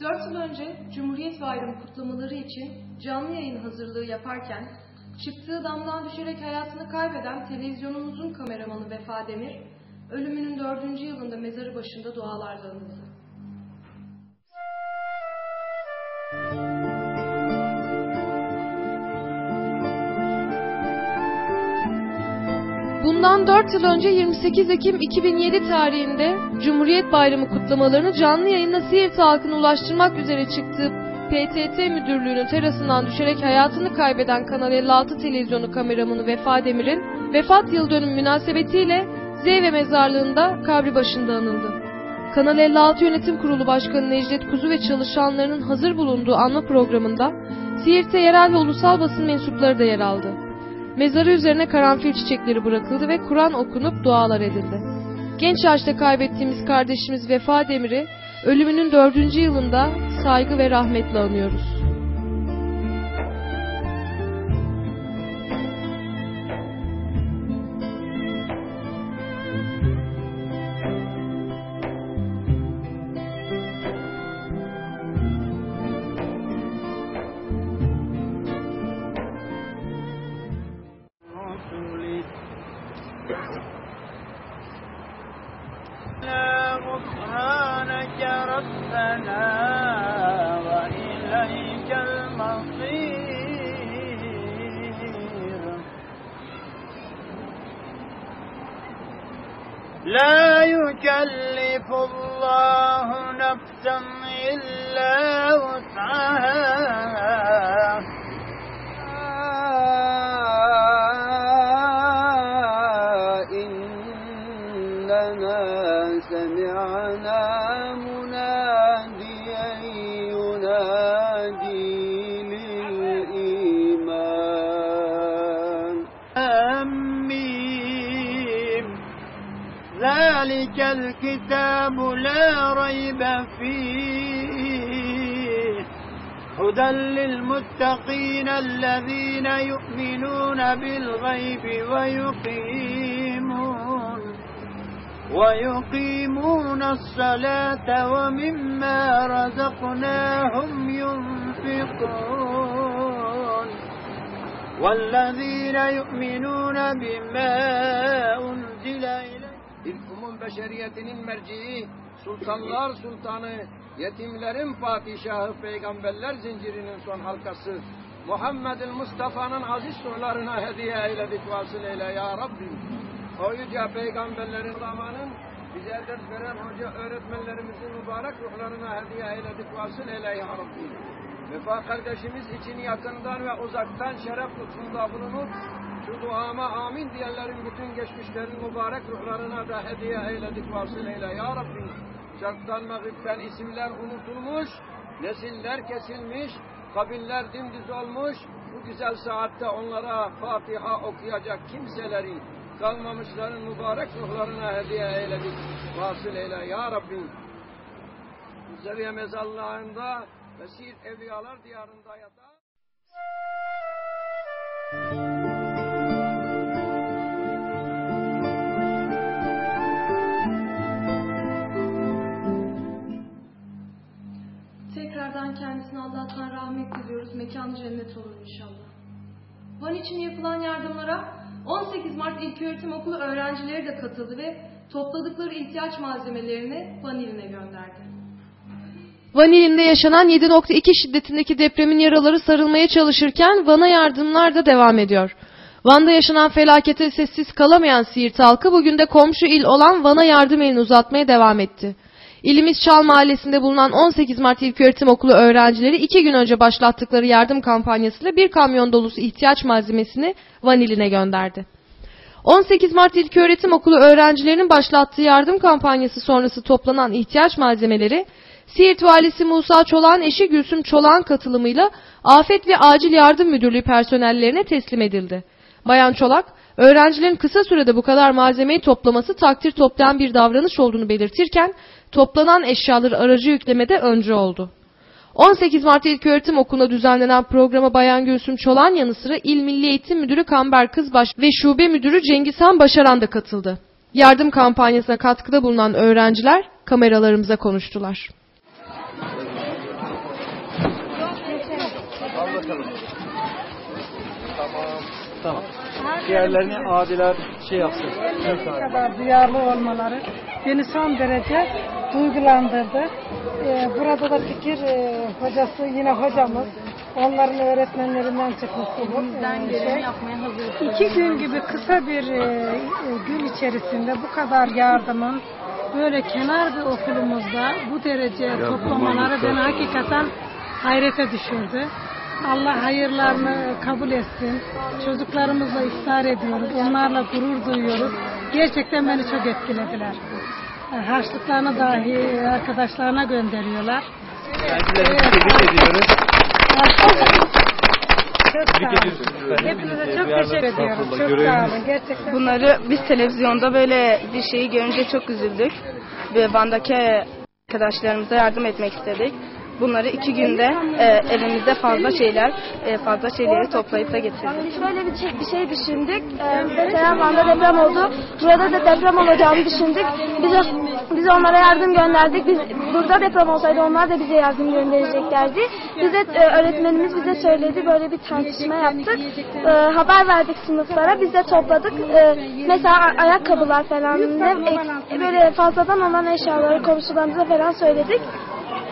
4 yıl önce Cumhuriyet Bayramı kutlamaları için canlı yayın hazırlığı yaparken çıktığı damdan düşerek hayatını kaybeden televizyonumuzun kameramanı Vefa Demir, ölümünün dördüncü yılında mezarı başında dualarla anıldı. Bundan 4 yıl önce 28 Ekim 2007 tarihinde Cumhuriyet Bayramı kutlamalarını canlı yayınla Siirt halkına ulaştırmak üzere çıktığı PTT Müdürlüğü'nün terasından düşerek hayatını kaybeden Kanal 56 televizyonu kameramanı Vefa Demir'in vefat yıl dönümü münasebetiyle Zeyve mezarlığında kabri başında anıldı. Kanal 56 Yönetim Kurulu Başkanı Necdet Kuzu ve çalışanlarının hazır bulunduğu anma programında Siirt'te yerel ve ulusal basın mensupları da yer aldı. Mezarı üzerine karanfil çiçekleri bırakıldı ve Kur'an okunup dualar edildi. Genç yaşta kaybettiğimiz kardeşimiz Vefa Demir'i ölümünün dördüncü yılında saygı ve rahmetle anıyoruz. لا غفرانك ربنا وإليك المصير. لا يكلف الله نفسا إلا وسعها. الكتاب لا ريب فيه. هدى للمتقين الذين يؤمنون بالغيب ويقيمون ويقيمون الصلاة ومما رزقناهم ينفقون. والذين يؤمنون بما أنزل إليك Beşeriyetinin merciği, sultanlar sultanı, yetimlerin padişahı, peygamberler zincirinin son halkası, Muhammed'in Mustafa'nın aziz surlarına hediye eyledik vasıl eyle ya Rabbi. O yüce peygamberlerin zamanın bize ders veren hoca öğretmenlerimizin mübarek ruhlarına hediye eyledik vasıl eyle ya Rabbi. Vefa kardeşimiz için yakından ve uzaktan şeref lütfunda bulunup şu duama amin diyenlerin bütün geçmişlerin mübarek ruhlarına da hediye eyledik vasıl eyle ya Rabbi. Şarktan mağripten isimler unutulmuş, nesiller kesilmiş, kabiller dimdiz olmuş. Bu güzel saatte onlara Fatiha okuyacak kimseleri kalmamışların mübarek ruhlarına hediye eyledik. Vasıl eyle ya Rabbi. Zeviye mezarlığında ve Siirt Evliyalar diyarında yatan Cennet olur inşallah. Van için yapılan yardımlara 18 Mart İlköğretim Okulu öğrencileri de katıldı ve topladıkları ihtiyaç malzemelerini Van iline gönderdi. Van ilinde yaşanan 7.2 şiddetindeki depremin yaraları sarılmaya çalışırken Van'a yardımlar da devam ediyor. Van'da yaşanan felakete sessiz kalamayan Siirt halkı bugün de komşu il olan Van'a yardım elini uzatmaya devam etti. İlimiz Çal Mahallesi'nde bulunan 18 Mart İlköğretim Okulu öğrencileri iki gün önce başlattıkları yardım kampanyasıyla bir kamyon dolusu ihtiyaç malzemesini Van gönderdi. 18 Mart İlköğretim Okulu öğrencilerinin başlattığı yardım kampanyası sonrası toplanan ihtiyaç malzemeleri Siirt Valisi Musa Çolak'ın eşi Gülsüm Çolak'ın katılımıyla Afet ve Acil Yardım Müdürlüğü personellerine teslim edildi. Bayan Çolak, öğrencilerin kısa sürede bu kadar malzemeyi toplaması takdir toplayan bir davranış olduğunu belirtirken, toplanan eşyaları aracı yüklemede öncü oldu. 18 Mart İlköğretim Okulu'nda düzenlenen programa Bayan Gülsüm Çolan yanı sıra İl Milli Eğitim Müdürü Kamber Kızbaş ve Şube Müdürü Cengizhan Başaran da katıldı. Yardım kampanyasına katkıda bulunan öğrenciler kameralarımıza konuştular. Tamam. Tamam. Diğerlerini adiler şey yapsın. Abi. kadar duyarlı olmaları beni son derece duygulandırdı. Ee, burada da fikir e, hocası yine hocamız. Onların öğretmenlerinden çıkmıştı bu e, şey. İki gün gibi kısa bir e, gün içerisinde bu kadar yardımın böyle kenar bir okulumuzda bu derece toplamaları beni hakikaten hayrete düşürdü. Allah hayırlarını kabul etsin. Çocuklarımızla iftar ediyoruz. Onlarla gurur duyuyoruz. Gerçekten beni çok etkilediler. Harçlıklarını dahi arkadaşlarına gönderiyorlar. Öğrencilerimizi tebrik ediyoruz. Çok sağ olun. Hepinize çok teşekkür ediyorum. Çok sağ olun. Gerçekten. Bunları biz televizyonda böyle bir şeyi görünce çok üzüldük. Ve Van'daki arkadaşlarımıza yardım etmek istedik. Bunları iki günde e, elimizde fazla şeyler, e, fazla şeyleri toplayıp da getirdik. Şöyle bir şey, bir şey düşündük. Mesela Van'da deprem oldu. Burada da deprem olacağını düşündük. Biz, biz onlara yardım gönderdik. Biz burada deprem olsaydı onlar da bize yardım göndereceklerdi. Bize e, öğretmenimiz bize söyledi. Böyle bir tartışma yaptık. Ee, haber verdik sınıflara. Biz de topladık. Ee, mesela ayakkabılar falan ne, ek- böyle fazladan olan eşyaları komşularımıza falan söyledik.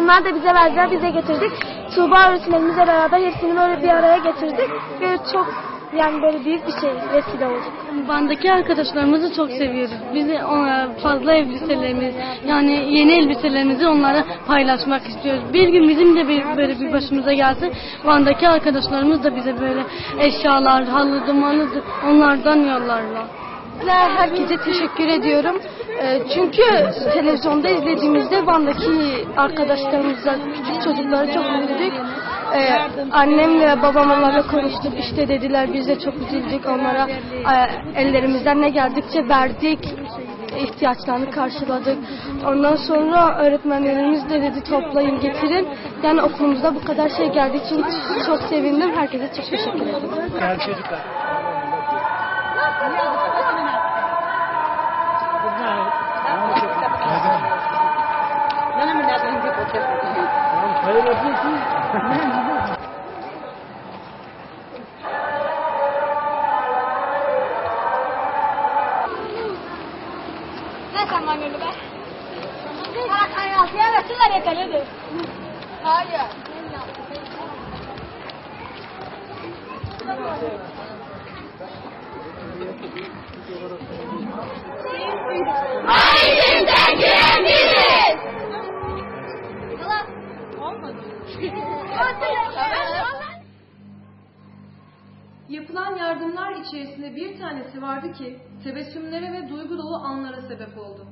Onlar da bize verdiler, biz de getirdik. Tuğba öğretmenimizle beraber hepsini böyle bir araya getirdik. Ve çok yani böyle büyük bir şey vesile olduk. Bandaki arkadaşlarımızı çok seviyoruz. Biz de ona fazla elbiselerimiz yani yeni elbiselerimizi onlara paylaşmak istiyoruz. Bir gün bizim de bir, böyle bir başımıza gelsin. Van'daki arkadaşlarımız da bize böyle eşyalar, halı, dumanı onlardan yollarlar. Herkese teşekkür ediyorum. Ee, Çünkü televizyonda izlediğimizde Van'daki arkadaşlarımızla küçük çocuklara çok üzüldük. Ee, annemle babam onlarla konuştuk. İşte dediler biz de çok üzüldük onlara. e, ellerimizden ne geldikçe verdik. ihtiyaçlarını karşıladık. Ondan sonra öğretmenlerimiz de dedi toplayın getirin. Yani okulumuzda bu kadar şey geldiği için çok sevindim. Herkese çok teşekkür ederim. Değerli çocuklar. Hayır yapıyorsun. Ne zaman öyle be? Para kahvaltıya versinler yeterlidir. Hayır. Ailemden girebiliriz. Yapılan yardımlar içerisinde bir tanesi vardı ki tebessümlere ve duygu dolu anlara sebep oldu.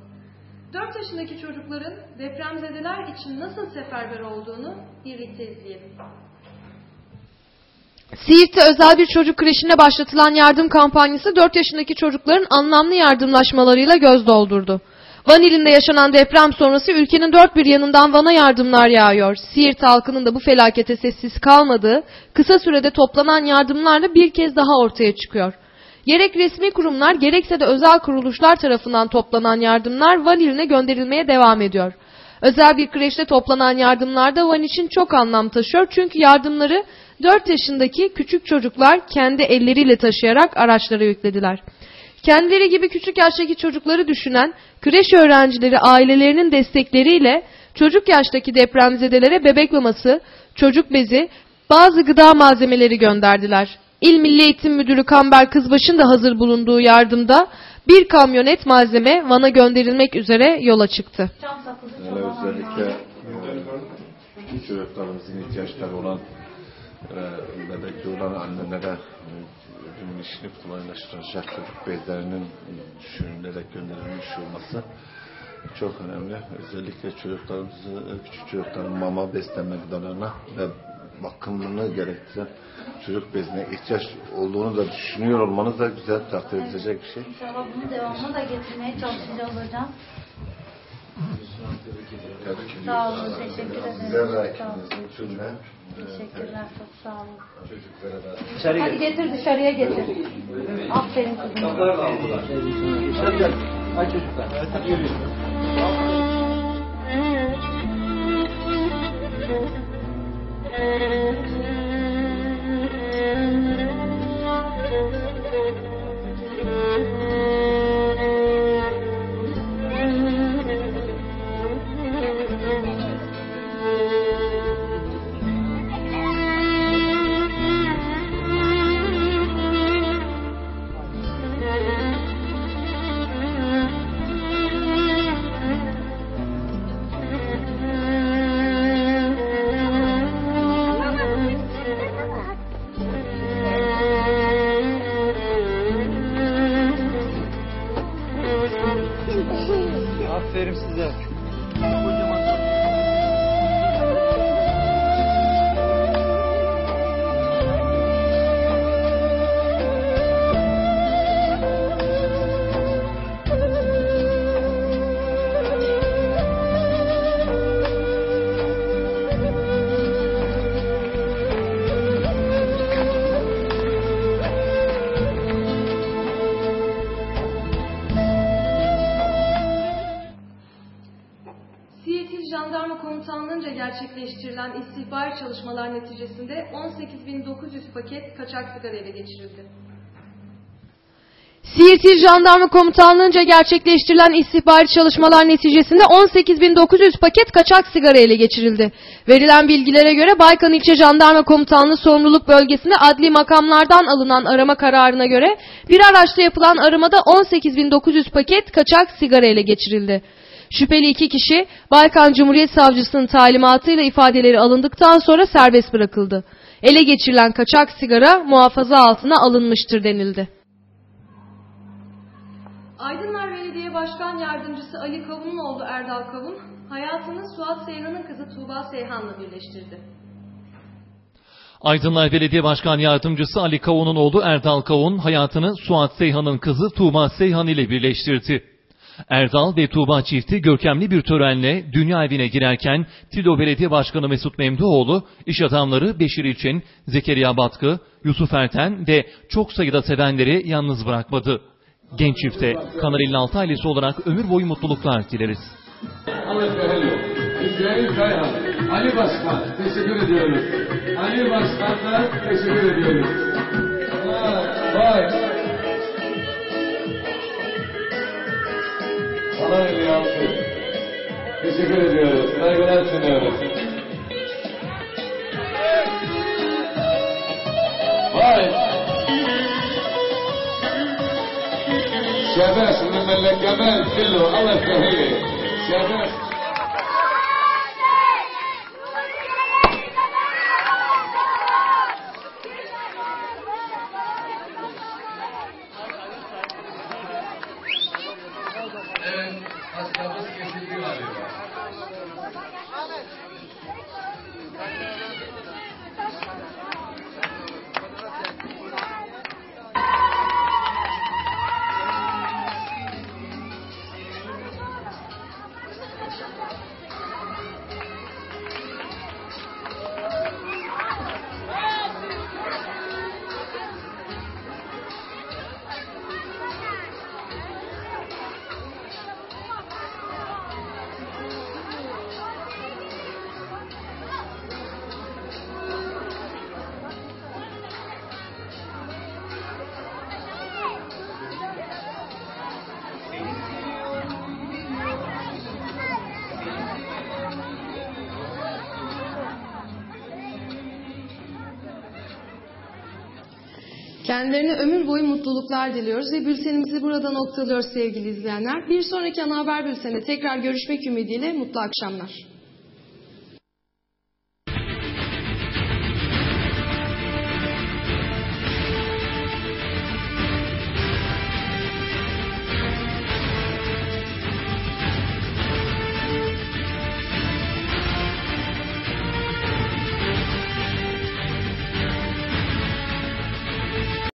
4 yaşındaki çocukların depremzedeler için nasıl seferber olduğunu birlikte izleyelim. Siirt'te özel bir çocuk kreşine başlatılan yardım kampanyası 4 yaşındaki çocukların anlamlı yardımlaşmalarıyla göz doldurdu. Van ilinde yaşanan deprem sonrası ülkenin dört bir yanından Van'a yardımlar yağıyor. Siirt halkının da bu felakete sessiz kalmadığı, kısa sürede toplanan yardımlarla bir kez daha ortaya çıkıyor. Gerek resmi kurumlar gerekse de özel kuruluşlar tarafından toplanan yardımlar Van iline gönderilmeye devam ediyor. Özel bir kreşte toplanan yardımlar da Van için çok anlam taşıyor çünkü yardımları 4 yaşındaki küçük çocuklar kendi elleriyle taşıyarak araçlara yüklediler. Kendileri gibi küçük yaştaki çocukları düşünen kreş öğrencileri ailelerinin destekleriyle çocuk yaştaki depremzedelere bebek maması, çocuk bezi, bazı gıda malzemeleri gönderdiler. İl Milli Eğitim Müdürü Kamber Kızbaş'ın da hazır bulunduğu yardımda bir kamyonet malzeme Van'a gönderilmek üzere yola çıktı. Yani özellikle e, çocuklarımızın ihtiyaçları olan bebekli olan annelere e, ürün işini kolaylaştıracak çocuk bezlerinin düşünülerek gönderilmiş olması çok önemli. Özellikle çocuklarımızı, e, küçük çocukların mama beslenme gıdalarına ve bakımını gerektiren çocuk bezine ihtiyaç olduğunu da düşünüyor olmanız da güzel takdir edilecek bir şey. İnşallah bunun devamını da getirmeye çalışacağız hocam. Tebrik ediyoruz. Sağ olun, teşekkür ederim. E, Teşekkürler, çok sağ olun. çocuklara da Dışarı Hadi getir dışarıya getir. Aferin kızım. Dışarı gel. Hadi çocuklar. Hadi yürüyün. İstihbari çalışmalar neticesinde 18.900 paket kaçak sigara ele geçirildi. Siirt İl Jandarma Komutanlığı'nca gerçekleştirilen istihbari çalışmalar neticesinde 18.900 paket kaçak sigara ele geçirildi. Verilen bilgilere göre Baykan İlçe Jandarma Komutanlığı sorumluluk bölgesinde adli makamlardan alınan arama kararına göre bir araçta yapılan aramada 18.900 paket kaçak sigara ele geçirildi. Şüpheli iki kişi Baykan Cumhuriyet Savcısının talimatıyla ifadeleri alındıktan sonra serbest bırakıldı. Ele geçirilen kaçak sigara muhafaza altına alınmıştır denildi. Aydınlar Belediye Başkan Yardımcısı Ali Kavun'un oğlu Erdal Kavun, hayatını Suat Seyhan'ın kızı Tuğba Seyhan'la birleştirdi. Aydınlar Belediye Başkan Yardımcısı Ali Kavun'un oğlu Erdal Kavun hayatını Suat Seyhan'ın kızı Tuğba Seyhan ile birleştirdi. Erdal ve Tuğba çifti görkemli bir törenle dünya evine girerken Tilo Belediye Başkanı Mesut Memduoğlu, iş adamları Beşir İlçin, Zekeriya Batkı, Yusuf Erten ve çok sayıda sevenleri yalnız bırakmadı. Genç çifte Kanal 56 ailesi olarak ömür boyu mutluluklar dileriz. Ali Başkan, teşekkür ediyoruz. Ali Başkan'la teşekkür ediyoruz. Vay, vay. Sana yaptı. Teşekkür ediyoruz. Saygılar sunuyoruz. Vay. شباش من الجمال كله الله يسهل شباش Kendilerine ömür boyu mutluluklar diliyoruz ve bültenimizi burada noktalıyoruz sevgili izleyenler. Bir sonraki ana haber bülteninde tekrar görüşmek ümidiyle mutlu akşamlar.